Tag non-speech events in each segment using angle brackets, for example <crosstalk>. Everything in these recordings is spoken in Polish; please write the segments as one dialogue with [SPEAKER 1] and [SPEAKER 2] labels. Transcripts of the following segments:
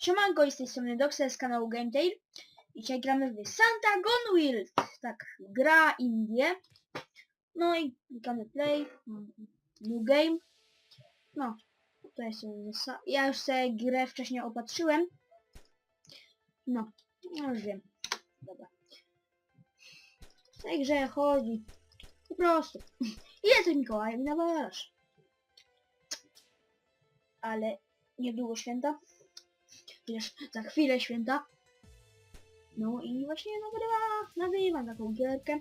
[SPEAKER 1] Siemanko, z tej strony Doxer z kanału GameTale. Dzisiaj gramy w Santa Gunwild. Tak, gra Indie. No i klikamy play. New game. No, to jest Ja już sobie grę wcześniej opatrzyłem. No, no już wiem. Dobra. W tej grze chodzi. Po prostu. <laughs> Ile ty Mikołaj mi nawalasz? Ale niedługo święta. Chociaż za chwilę święta. No i właśnie nagrywa, nagrywam taką gierkę.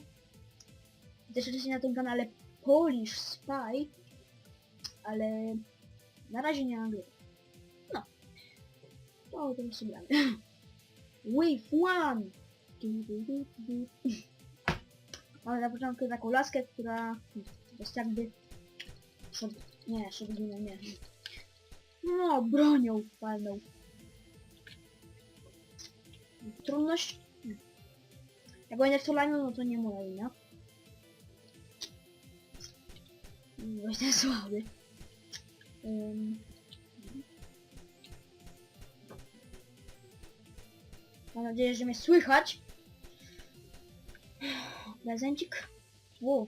[SPEAKER 1] Też jesteście na tym kanale Polish Spy, ale na razie nie nagrywam. No. To to sobie gramy. <laughs> Wave one! <laughs> Mamy na początku taką laskę, która jest jakby... Szod... Nie, shotgunem nie. No, bronią palną. Trudność? Jak będzie w tulaniu, no to nie moja wina. Właśnie <laughs> słaby. Ym. Mam nadzieję, że mnie słychać. <sighs> Prezencik. Wow.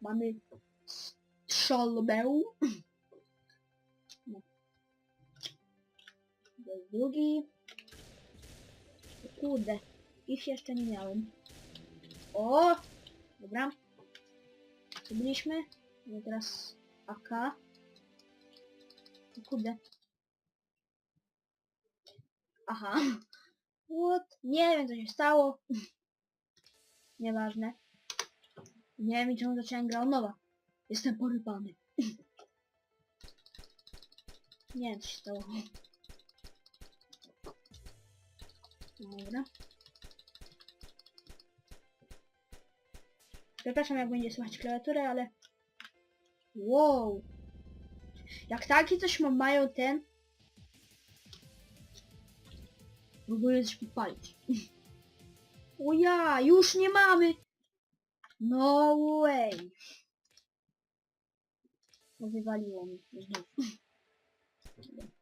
[SPEAKER 1] Mamy strzelbę. No. <clears throat> To drugi. Kurde, ich jeszcze nie miałem. O! Dobra. Co byliśmy? No teraz AK. O kurde. Aha. What? Nie wiem co się stało. <laughs> Nieważne. Nie wiem czemu zacząłem grę od nowa. Jestem porypany. <laughs> Nie wiem co się stało. Dobra. Przepraszam jak będzie słychać klawiaturę, ale... Wow! Jak takie coś ma- mają ten... Próbuję coś podpalić. <laughs> O ja, już nie mamy! No way! No wywaliło mi <laughs>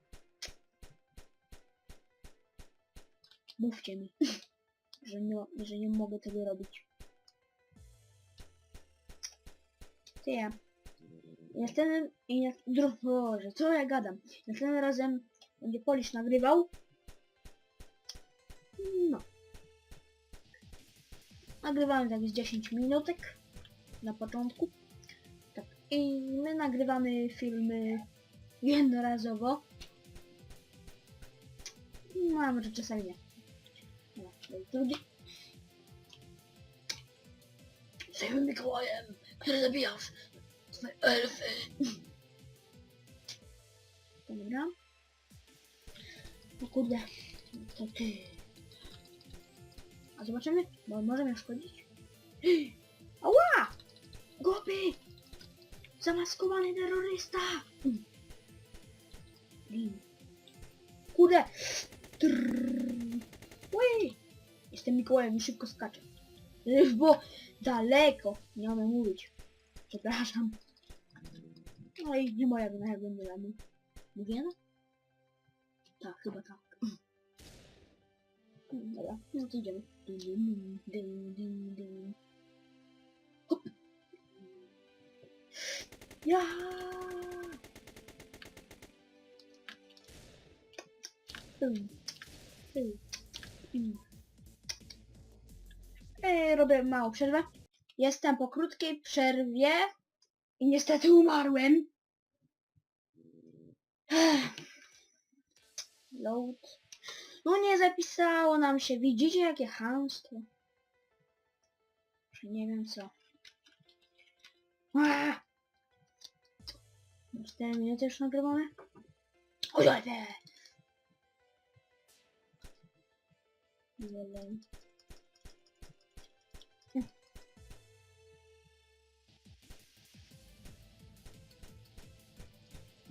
[SPEAKER 1] Mówcie mi, że nie, że nie mogę tego robić. Ty ja. Następnym... I na, dru, Boże, co ja gadam? Następnym razem będzie Polisz nagrywał. No. Nagrywamy tak z 10 minutek na początku. Tak. I my nagrywamy filmy jednorazowo. No, a może czasami nie. Drugi. Jestem Mikołajem, który twoje elfy. Dobra. O kurde. To ty. A zobaczymy, bo może mnie szkodzić. Ała! Głupi! Zamaskowany terrorysta! Gin. Kurde! Trrr. Jestem Mikołajem i szybko skaczę. Bo daleko. Nie umiem mówić. Przepraszam. No i nie moja wina, jak będę rano. Mówię? Tak, chyba tak. <clears throat> Dobra, no to idziemy. Dum, dum, dum, dum. Hop. Ja! Dum, dum, dum. Ej, robię małą przerwę. Jestem po krótkiej przerwie i niestety umarłem. Load. No nie zapisało nam się. Widzicie jakie hamstwo? Nie wiem co. Aaa! 4 minuty już nagrywamy. Oj, oj, oj.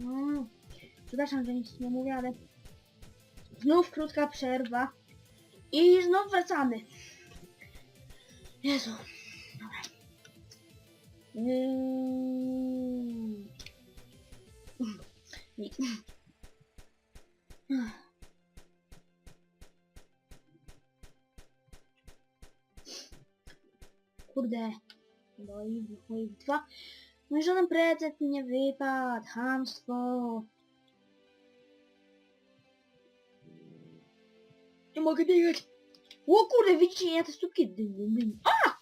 [SPEAKER 1] No, przepraszam, że nic nie mówię, ale znów krótka przerwa i znów wracamy. Jezu. Dobra. Nic. Kurde. Wave, wave 2. No i żaden prezent mi nie wypadł. Hamstwo. Nie mogę biegać. O kurde, widzicie, ja te stópki. Dym, dym. A!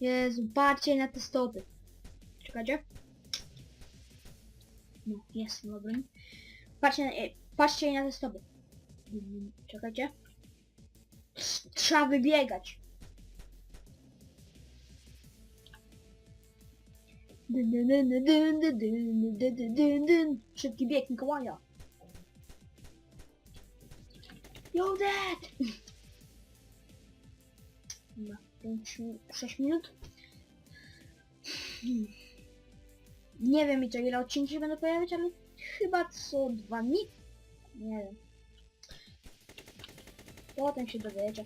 [SPEAKER 1] Jezu, patrzcie na te stopy. Czekajcie. No, jest, dobra. Patrzcie, na- e, patrzcie na te stopy. Czekajcie. Trz- Trzeba wybiegać. Dyn, dyn, dyn, dyn, dyn, dyn, dyn, dyn, dyn. Szybki bieg Mikołaja. Yo, dad! Na 5, 6 minut. Hmm. Nie wiem i co ile odcinki się będą pojawiać, ale chyba co dwa dni. Nie wiem. Potem się dowiecie.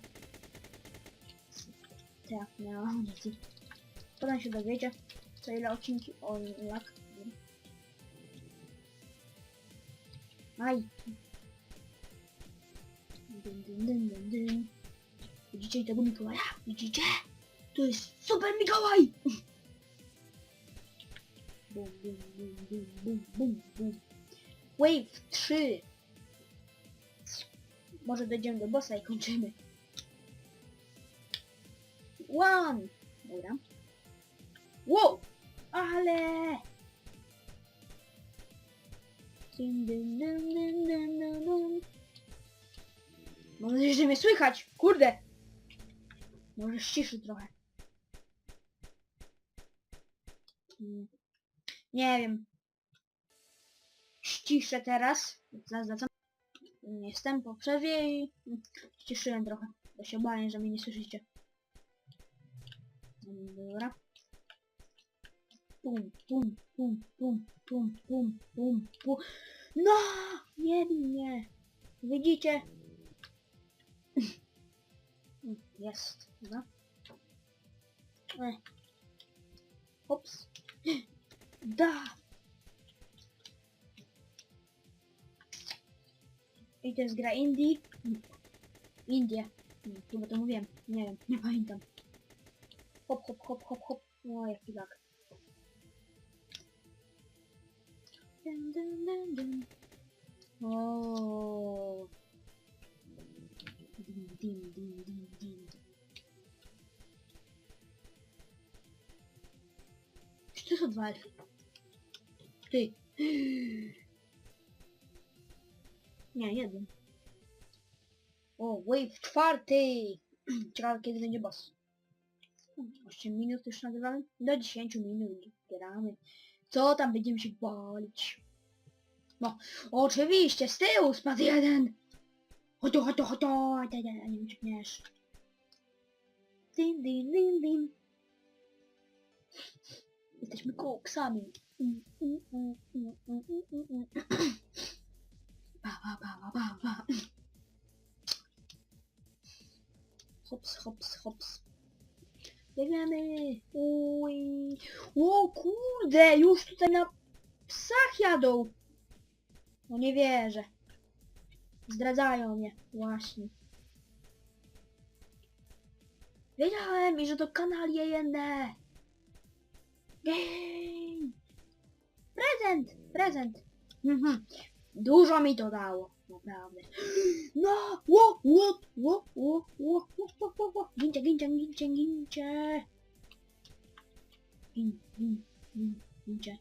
[SPEAKER 1] Tak, miałam amunicji. Potem się dowiecie, co ile odcinki o jak. Aj. Dyn, dyn, dyn, dyn, dyn. Widzicie tego Mikołaja? Widzicie? To jest super Mikołaj! <laughs> Bum, bum, bum, bum, bum, bum, bum. Wave 3. Może dojdziemy do bossa i kończymy. One. Dobra. Wow! Ale... Mam nadzieję, że mnie słychać. Kurde! Może ściszy trochę. Nie wiem. Ściszę teraz. Zaraz wracam. Jestem po przerwie i ściszyłem trochę. Bo się bałem, że mnie nie słyszycie. Dobra. Pum, pum, pum, pum, pum, pum, pum, pum. No! Nie mnie. Widzicie? <laughs> Jest. Dobra. E. Ops. <laughs> Da! I to jest gra Indie. Indie. Chyba to mówiłem. Nie wiem, nie pamiętam. hop, hop, hop, hop, hop. Ai, que vaca. Dun, dun, dun, dun. Oh. Dun, dun, dun, dun, dun. Что за тварь? Ты. Не, я думаю. О, вейв тварь ты. Чего кидали не босс? 8 minut już nagrywamy? Do 10 minut gramy. Co tam będziemy się balić? No, oczywiście, z tyłu spadł jeden! Chodź chodź chodź chodź nie nie uciekniesz. Din, din, din, din. Jesteśmy koksami. Pa, pa, pa, pa, pa, pa. Hops, hops, hops. Biegniemy! Uj. O kurde, już tutaj na psach jadą! No nie wierzę. Zdradzają mnie, właśnie. Wiedziałem i że to kanalie jedne. Game! Prezent! Prezent! Mhm. Dużo mi to dało, Naprawdę. <gasps> No! Łop, łop, łop, łop, łop, łop, łop, łop. Gincie, gincie, gincie, gincie. Gin, gin, gin, gincie.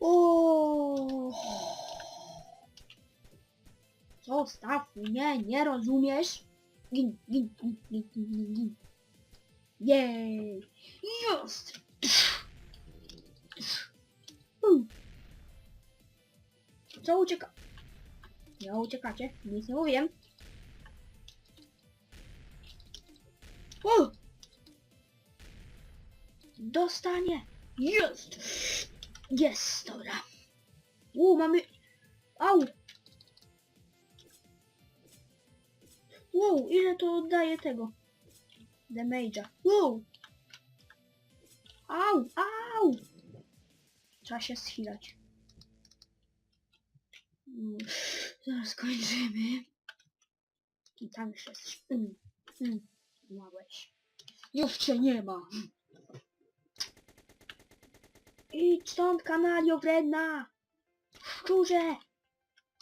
[SPEAKER 1] O! Zostaw mnie, nie rozumiesz? Gin, gin, gin, gin, gin, gin. Jej! Just! Co ucieka? Nie uciekacie, nic nie mówiłem. O! Dostanie! Jest! Jest, dobra. U, mamy... Au! Wow, ile to oddaje tego? damage'a. Wow! Au, au! Trzeba się schilać. Zaraz kończymy. I tam jeszcze jesteś. Mm, mm, małeś. Już nie ma. Idź stąd, kanalio wredna! Szczurze!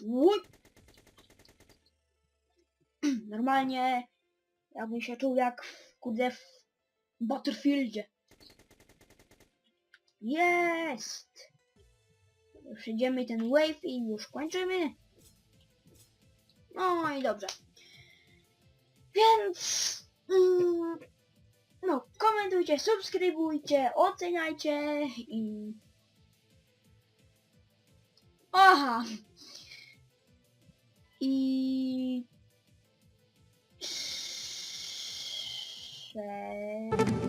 [SPEAKER 1] Łuj! Normalnie jakbym się czuł jak w, kurde w Battlefieldzie. Jest! Przejdziemy ten wave i już kończymy. No i dobrze. Więc... Mm, no, komentujcie, subskrybujcie, oceniajcie i... Aha! I... Cześć.